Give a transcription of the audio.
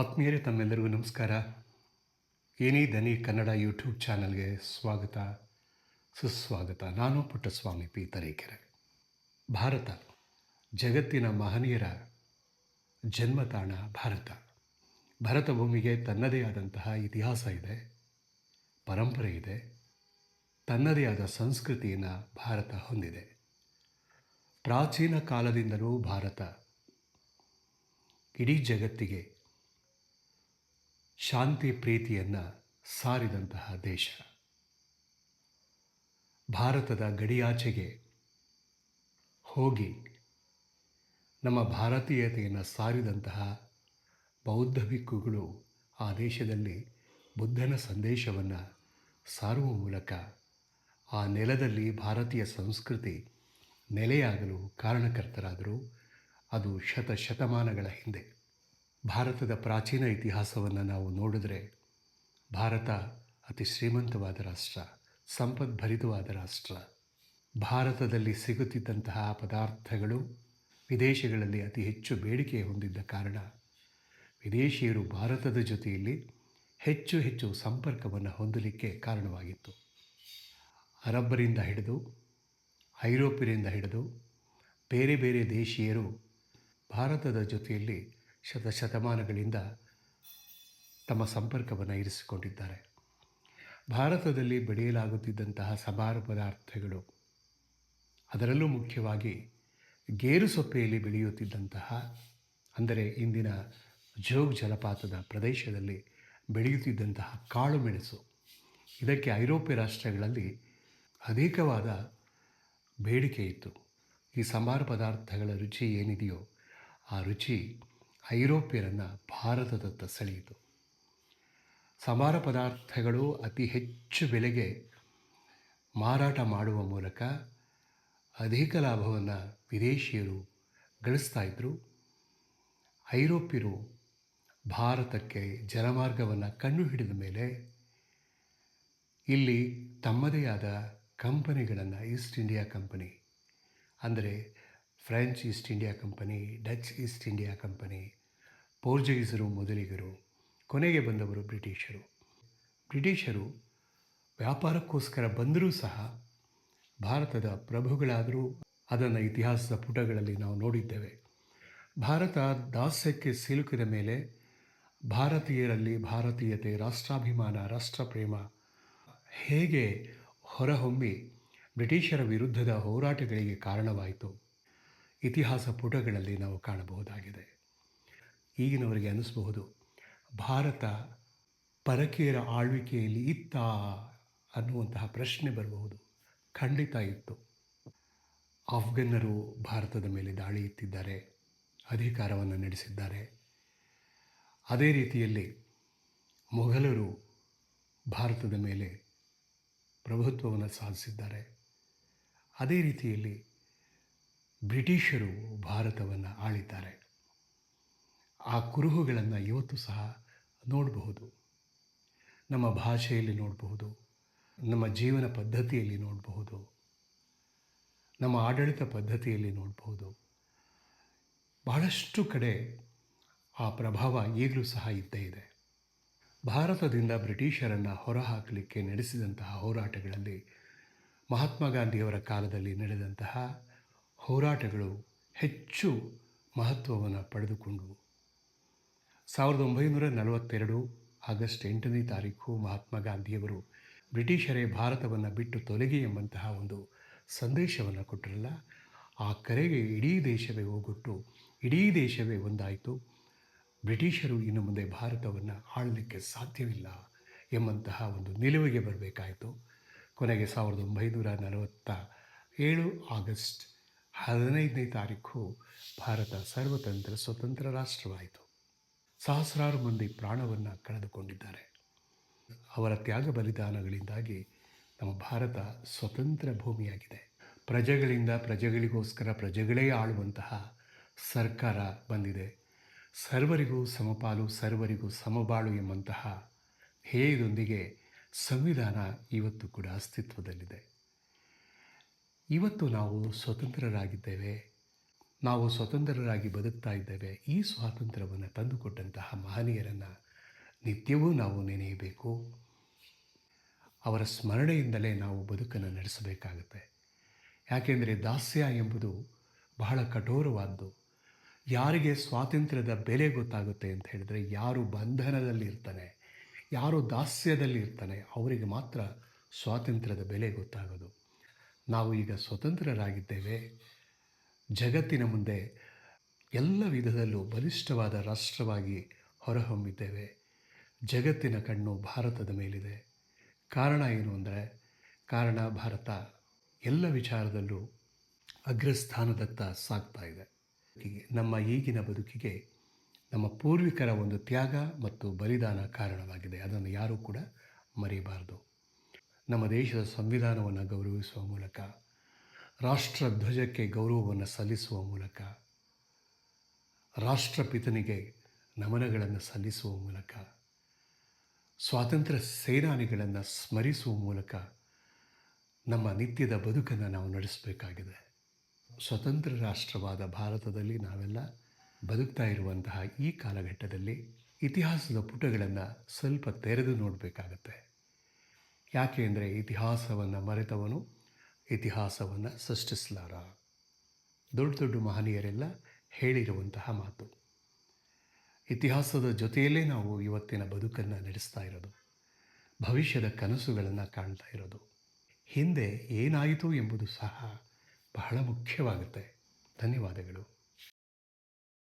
ಆತ್ಮೀಯರೇ ತಮ್ಮೆಲ್ಲರಿಗೂ ನಮಸ್ಕಾರ. ಏನೇ ದನಿ ಕನ್ನಡ ಯೂಟ್ಯೂಬ್ ಚಾನಲ್ಗೆ ಸ್ವಾಗತ. ಸುಸ್ವಾಗತ. ನಾನು ಪುಟ್ಟಸ್ವಾಮಿ ಪಿ ತರೀಕೆರೆ ಭಾರತ, ಜಗತ್ತಿನ ಮಹನೀಯರ ಜನ್ಮತಾಣ ಭಾರತ ಭರತ. ಭೂಮಿಗೆ ತನ್ನದೇ ಆದಂತಹ ಇತಿಹಾಸ ಇದೆ, ಪರಂಪರೆ ಇದೆ, ತನ್ನದೇ ಆದ ಸಂಸ್ಕೃತಿಯನ್ನು ಭಾರತ ಹೊಂದಿದೆ. ಪ್ರಾಚೀನ ಕಾಲದಿಂದಲೂ ಭಾರತ ಇಡೀ ಜಗತ್ತಿಗೆ ಶಾಂತಿ ಪ್ರೀತಿಯನ್ನು ಸಾರಿದಂತಹ ದೇಶ. ಭಾರತದ ಗಡಿಯಾಚೆಗೆ ಹೋಗಿ ನಮ್ಮ ಭಾರತೀಯತೆಯನ್ನು ಸಾರಿದಂತಹ ಬೌದ್ಧ ಭಿಕ್ಕುಗಳು ಆ ದೇಶದಲ್ಲಿ ಬುದ್ಧನ ಸಂದೇಶವನ್ನು ಸಾರುವ ಮೂಲಕ ಆ ನೆಲದಲ್ಲಿ ಭಾರತೀಯ ಸಂಸ್ಕೃತಿ ನೆಲೆಯಾಗಲು ಕಾರಣಕರ್ತರಾದರು. ಅದು ಶತಶತಮಾನಗಳ ಹಿಂದೆ. ಭಾರತದ ಪ್ರಾಚೀನ ಇತಿಹಾಸವನ್ನು ನಾವು ನೋಡಿದ್ರೆ ಭಾರತ ಅತಿ ಶ್ರೀಮಂತವಾದ ರಾಷ್ಟ್ರ ಸಂಪದ್ಭರಿತವಾದ ರಾಷ್ಟ್ರ. ಭಾರತದಲ್ಲಿ ಸಿಗುತ್ತಿದ್ದಂತಹ ಪದಾರ್ಥಗಳು ವಿದೇಶಗಳಲ್ಲಿ ಅತಿ ಹೆಚ್ಚು ಬೇಡಿಕೆ ಹೊಂದಿದ್ದ ಕಾರಣ ವಿದೇಶಿಯರು ಭಾರತದ ಜೊತೆಯಲ್ಲಿ ಹೆಚ್ಚು ಹೆಚ್ಚು ಸಂಪರ್ಕವನ್ನು ಹೊಂದಲಿಕ್ಕೆ ಕಾರಣವಾಗಿತ್ತು. ಅರಬ್ಬರಿಂದ ಹಿಡಿದು ಐರೋಪ್ಯರಿಂದ ಹಿಡಿದು ಬೇರೆ ಬೇರೆ ದೇಶೀಯರು ಭಾರತದ ಜೊತೆಯಲ್ಲಿ ಶತಶತಮಾನಗಳಿಂದ ತಮ್ಮ ಸಂಪರ್ಕವನ್ನು ಇರಿಸಿಕೊಂಡಿದ್ದಾರೆ. ಭಾರತದಲ್ಲಿ ಬೆಳೆಯಲಾಗುತ್ತಿದ್ದಂತಹ ಸಮಾರ ಪದಾರ್ಥಗಳು, ಅದರಲ್ಲೂ ಮುಖ್ಯವಾಗಿ ಗೇರು ಸೊಪ್ಪೆಯಲ್ಲಿ ಬೆಳೆಯುತ್ತಿದ್ದಂತಹ, ಅಂದರೆ ಇಂದಿನ ಜೋಗ್ ಜಲಪಾತದ ಪ್ರದೇಶದಲ್ಲಿ ಬೆಳೆಯುತ್ತಿದ್ದಂತಹ ಕಾಳು ಮೆಣಸು. ಇದಕ್ಕೆ ಐರೋಪ್ಯ ರಾಷ್ಟ್ರಗಳಲ್ಲಿ ಅಧಿಕವಾದ ಬೇಡಿಕೆ ಇತ್ತು. ಈ ಸಂಬಾರ ಪದಾರ್ಥಗಳ ರುಚಿ ಏನಿದೆಯೋ ಆ ರುಚಿ ಐರೋಪ್ಯರನ್ನು ಭಾರತದತ್ತ ಸೆಳೆಯಿತು. ಸಮಾರ ಪದಾರ್ಥಗಳು ಅತಿ ಹೆಚ್ಚು ಬೆಲೆಗೆ ಮಾರಾಟ ಮಾಡುವ ಮೂಲಕ ಅಧಿಕ ಲಾಭವನ್ನು ವಿದೇಶಿಯರು ಗಳಿಸ್ತಾ ಇದ್ದರು ಐರೋಪ್ಯರು ಭಾರತಕ್ಕೆ ಜಲಮಾರ್ಗವನ್ನು ಕಂಡುಹಿಡಿದ ಮೇಲೆ ಇಲ್ಲಿ ತಮ್ಮದೇ ಆದ ಕಂಪನಿಗಳನ್ನು ಈಸ್ಟ್ ಇಂಡಿಯಾ ಕಂಪನಿ, ಅಂದರೆ French East India Company, Dutch East India Company ಪೋರ್ಚುಗೀಸರು ಮೊದಲಿಗರು, ಕೊನೆಗೆ ಬಂದವರು ಬ್ರಿಟಿಷರು. ಬ್ರಿಟಿಷರು ವ್ಯಾಪಾರಕ್ಕೋಸ್ಕರ ಬಂದರೂ ಸಹ ಭಾರತದ ಪ್ರಭುಗಳಾದರೂ ಅದನ್ನು ಇತಿಹಾಸದ ಪುಟಗಳಲ್ಲಿ ನಾವು ನೋಡಿದ್ದೇವೆ. ಭಾರತ ದಾಸ್ಯಕ್ಕೆ ಸಿಲುಕಿದ ಮೇಲೆ ಭಾರತೀಯರಲ್ಲಿ ಭಾರತೀಯತೆ, ರಾಷ್ಟ್ರಾಭಿಮಾನ, ರಾಷ್ಟ್ರಪ್ರೇಮ ಹೇಗೆ ಹೊರಹೊಮ್ಮಿ ಬ್ರಿಟಿಷರ ವಿರುದ್ಧದ ಹೋರಾಟಗಳಿಗೆ ಕಾರಣವಾಯಿತು, ಇತಿಹಾಸ ಪುಟಗಳಲ್ಲಿ ನಾವು ಕಾಣಬಹುದಾಗಿದೆ. ಈಗಿನವರಿಗೆ ಅನ್ನಿಸ್ಬಹುದು ಭಾರತ ಪರಕೀಯರ ಆಳ್ವಿಕೆಯಲ್ಲಿ ಇತ್ತ ಅನ್ನುವಂತಹ ಪ್ರಶ್ನೆ ಬರಬಹುದು. ಖಂಡಿತ ಇತ್ತು. ಆಫ್ಘನ್ನರು ಭಾರತದ ಮೇಲೆ ದಾಳಿ ಇತ್ತಿದ್ದಾರೆ. ಅಧಿಕಾರವನ್ನು ನಡೆಸಿದ್ದಾರೆ. ಅದೇ ರೀತಿಯಲ್ಲಿ ಮೊಘಲರು ಭಾರತದ ಮೇಲೆ ಪ್ರಭುತ್ವವನ್ನು ಸಾಧಿಸಿದ್ದಾರೆ. ಅದೇ ರೀತಿಯಲ್ಲಿ ಬ್ರಿಟಿಷರು ಭಾರತವನ್ನು ಆಳಿದ್ದಾರೆ. ಆ ಕುರುಹುಗಳನ್ನು ಇವತ್ತು ಸಹ ನೋಡಬಹುದು. ನಮ್ಮ ಭಾಷೆಯಲ್ಲಿ ನೋಡಬಹುದು. ನಮ್ಮ ಜೀವನ ಪದ್ಧತಿಯಲ್ಲಿ ನೋಡಬಹುದು. ನಮ್ಮ ಆಡಳಿತ ಪದ್ಧತಿಯಲ್ಲಿ ನೋಡಬಹುದು. ಬಹಳಷ್ಟು ಕಡೆ ಆ ಪ್ರಭಾವ ಈಗಲೂ ಸಹ ಇದ್ದೇ ಇದೆ. ಭಾರತದಿಂದ ಬ್ರಿಟಿಷರನ್ನು ಹೊರಹಾಕಲಿಕ್ಕೆ ನಡೆಸಿದಂತಹ ಹೋರಾಟಗಳಲ್ಲಿ ಮಹಾತ್ಮ ಗಾಂಧಿಯವರ ಕಾಲದಲ್ಲಿ ನಡೆದಂತಹ ಹೋರಾಟಗಳು ಹೆಚ್ಚು ಮಹತ್ವವನ್ನು ಪಡೆದುಕೊಂಡವು ಸಾವಿರದ ಒಂಬೈನೂರ ನಲವತ್ತೆರಡು ಆಗಸ್ಟ್ ಎಂಟನೇ ತಾರೀಕು ಮಹಾತ್ಮ ಗಾಂಧಿಯವರು ಬ್ರಿಟಿಷರೇ ಭಾರತವನ್ನು ಬಿಟ್ಟು ತೊಲಗಿ ಎಂಬಂತಹ ಒಂದು ಸಂದೇಶವನ್ನು ಕೊಟ್ಟರಲ್ಲ ಆ ಕರೆಗೆ ಇಡೀ ದೇಶವೇ ಹೋಗೊಟ್ಟು ಇಡೀ ದೇಶವೇ ಒಂದಾಯಿತು. ಬ್ರಿಟಿಷರು ಇನ್ನು ಮುಂದೆ ಭಾರತವನ್ನು ಆಳಲಿಕ್ಕೆ ಸಾಧ್ಯವಿಲ್ಲ ಎಂಬಂತಹ ಒಂದು ನಿಲುವಿಗೆ ಬರಬೇಕಾಯಿತು. ಕೊನೆಗೆ ಸಾವಿರದ ಒಂಬೈನೂರ ನಲವತ್ತ ಏಳು ಆಗಸ್ಟ್ ಹದಿನೈದನೇ ತಾರೀಕು ಭಾರತ ಸರ್ವತಂತ್ರ, ಸ್ವತಂತ್ರ ರಾಷ್ಟ್ರವಾಯಿತು. ಸಹಸ್ರಾರು ಮಂದಿ ಪ್ರಾಣವನ್ನು ಕಳೆದುಕೊಂಡಿದ್ದಾರೆ. ಅವರ ತ್ಯಾಗ ಬಲಿದಾನಗಳಿಂದಾಗಿ ನಮ್ಮ ಭಾರತ ಸ್ವತಂತ್ರ ಭೂಮಿಯಾಗಿದೆ. ಪ್ರಜೆಗಳಿಂದ ಪ್ರಜೆಗಳಿಗೋಸ್ಕರ ಪ್ರಜೆಗಳೇ ಆಳುವಂತಹ ಸರ್ಕಾರ ಬಂದಿದೆ. ಸರ್ವರಿಗೂ ಸಮಪಾಲು, ಸರ್ವರಿಗೂ ಸಮಬಾಳು ಎಂಬಂತಹ ಹೇಯದೊಂದಿಗೆ ಸಂವಿಧಾನ ಇವತ್ತು ಕೂಡ ಅಸ್ತಿತ್ವದಲ್ಲಿದೆ. ಇವತ್ತು ನಾವು ಸ್ವತಂತ್ರರಾಗಿದ್ದೇವೆ. ನಾವು ಸ್ವತಂತ್ರರಾಗಿ ಬದುಕ್ತಾ ಇದ್ದೇವೆ. ಈ ಸ್ವಾತಂತ್ರ್ಯವನ್ನು ತಂದುಕೊಟ್ಟಂತಹ ಮಹನೀಯರನ್ನು ನಿತ್ಯವೂ ನಾವು ನೆನೆಯಬೇಕು. ಅವರ ಸ್ಮರಣೆಯಿಂದಲೇ ನಾವು ಬದುಕನ್ನು ನಡೆಸಬೇಕಾಗುತ್ತೆ. ಯಾಕೆಂದರೆ ದಾಸ್ಯ ಎಂಬುದು ಬಹಳ ಕಠೋರವಾದ್ದು. ಯಾರಿಗೆ ಸ್ವಾತಂತ್ರ್ಯದ ಬೆಲೆ ಗೊತ್ತಾಗುತ್ತೆ ಅಂತ ಹೇಳಿದರೆ ಯಾರು ಬಂಧನದಲ್ಲಿ ಇರ್ತಾನೆ, ಯಾರು ದಾಸ್ಯದಲ್ಲಿ ಇರ್ತಾನೆ, ಅವರಿಗೆ ಮಾತ್ರ ಸ್ವಾತಂತ್ರ್ಯದ ಬೆಲೆ ಗೊತ್ತಾಗೋದು. ನಾವು ಈಗ ಸ್ವತಂತ್ರರಾಗಿದ್ದೇವೆ. ಜಗತ್ತಿನ ಮುಂದೆ ಎಲ್ಲ ವಿಧದಲ್ಲೂ ಬಲಿಷ್ಠವಾದ ರಾಷ್ಟ್ರವಾಗಿ ಹೊರಹೊಮ್ಮಿದ್ದೇವೆ. ಜಗತ್ತಿನ ಕಣ್ಣು ಭಾರತದ ಮೇಲಿದೆ. ಕಾರಣ ಏನು ಅಂದರೆ, ಕಾರಣ ಭಾರತ ಎಲ್ಲ ವಿಚಾರದಲ್ಲೂ ಅಗ್ರಸ್ಥಾನದತ್ತ ಸಾಗ್ತಾ ಇದೆ. ನಮ್ಮ ಈಗಿನ ಬದುಕಿಗೆ ನಮ್ಮ ಪೂರ್ವಿಕರ ಒಂದು ತ್ಯಾಗ ಮತ್ತು ಬಲಿದಾನ ಕಾರಣವಾಗಿದೆ. ಅದನ್ನು ಯಾರೂ ಕೂಡ ಮರೆಯಬಾರದು. ನಮ್ಮ ದೇಶದ ಸಂವಿಧಾನವನ್ನು ಗೌರವಿಸುವ ಮೂಲಕ ರಾಷ್ಟ್ರ ಧ್ವಜಕ್ಕೆ ಗೌರವವನ್ನು ಸಲ್ಲಿಸುವ ಮೂಲಕ, ರಾಷ್ಟ್ರಪಿತನಿಗೆ ನಮನಗಳನ್ನು ಸಲ್ಲಿಸುವ ಮೂಲಕ, ಸ್ವಾತಂತ್ರ್ಯ ಸೇನಾನಿಗಳನ್ನು ಸ್ಮರಿಸುವ ಮೂಲಕ ನಮ್ಮ ನಿತ್ಯದ ಬದುಕನ್ನು ನಾವು ನಡೆಸಬೇಕಾಗಿದೆ. ಸ್ವತಂತ್ರ ರಾಷ್ಟ್ರವಾದ ಭಾರತದಲ್ಲಿ ನಾವೆಲ್ಲ ಬದುಕ್ತಾ ಇರುವಂತಹ ಈ ಕಾಲಘಟ್ಟದಲ್ಲಿ ಇತಿಹಾಸದ ಪುಟಗಳನ್ನು ಸ್ವಲ್ಪ ತೆರೆದು ನೋಡಬೇಕಾಗತ್ತೆ. ಯಾಕೆ ಅಂದರೆ ಇತಿಹಾಸವನ್ನು ಮರೆತವನು ಇತಿಹಾಸವನ್ನು ಸೃಷ್ಟಿಸಲಾರ. ದೊಡ್ಡ ದೊಡ್ಡ ಮಹನೀಯರೆಲ್ಲ ಹೇಳಿರುವಂತಹ ಮಾತು. ಇತಿಹಾಸದ ಜೊತೆಯಲ್ಲೇ ನಾವು ಇವತ್ತಿನ ಬದುಕನ್ನು ನಡೆಸ್ತಾ ಇರೋದು. ಭವಿಷ್ಯದ ಕನಸುಗಳನ್ನು ಕಾಣ್ತಾ ಇರೋದು. ಹಿಂದೆ ಏನಾಯಿತು ಎಂಬುದು ಸಹ ಬಹಳ ಮುಖ್ಯವಾಗುತ್ತೆ. ಧನ್ಯವಾದಗಳು.